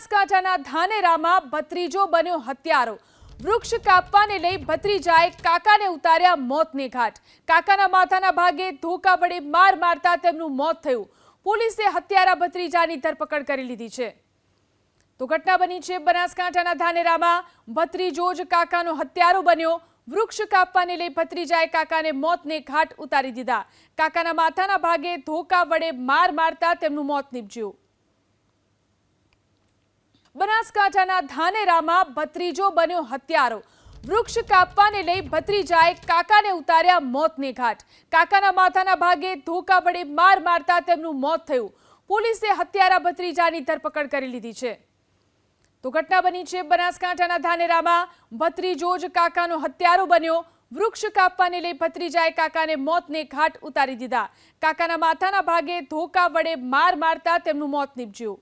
બનાસકાંઠાના ધાનેરામાં ભત્રીજો બન્યો હત્યારો. વૃક્ષ કાપવાને લઈ ભત્રીજાએ કાકાને ઉતાર્યા મોતને ઘાટ. કાકાના માથાના ભાગે ધોકા વડે માર મારતા તેમનું મોત થયું. પોલીસે હત્યારા ભત્રીજાની ધરપકડ કરી લીધી છે. તો ઘટના બની છે બનાસકાંઠાના ધાનેરામાં. ભત્રીજો જ કાકાનો હત્યારો બન્યો. વૃક્ષ કાપવાને લઈ ભત્રીજાએ કાકાને મોતને ઘાટ ઉતારી દીધા. કાકાના માથાના ભાગે ધોકા વડે માર મારતા તેમનું મોત નીપજ્યું. બનાસકાંઠાના ધાનેરામાં ભત્રીજો બન્યો હત્યારો. વૃક્ષ કાપવાને લઈ ભત્રીજાએ કાકાને ઉતાર્યા મોતને ઘાટ. કાકાના માથાના ભાગે ધોકા વડે માર મારતા તેમનું મોત થયું. પોલીસે હત્યારા ભત્રીજાની ધરપકડ કરી લીધી છે. તો ઘટના બની છે બનાસકાંઠાના ધાનેરામાં. ભત્રીજો જ કાકાનો હત્યારો બન્યો. વૃક્ષ કાપવાને લઈ ભત્રીજાએ કાકાને મોતને ઘાટ ઉતારી દીધા. કાકાના માથાના ભાગે ધોકા વડે માર મારતા તેમનું મોત નીપજ્યું.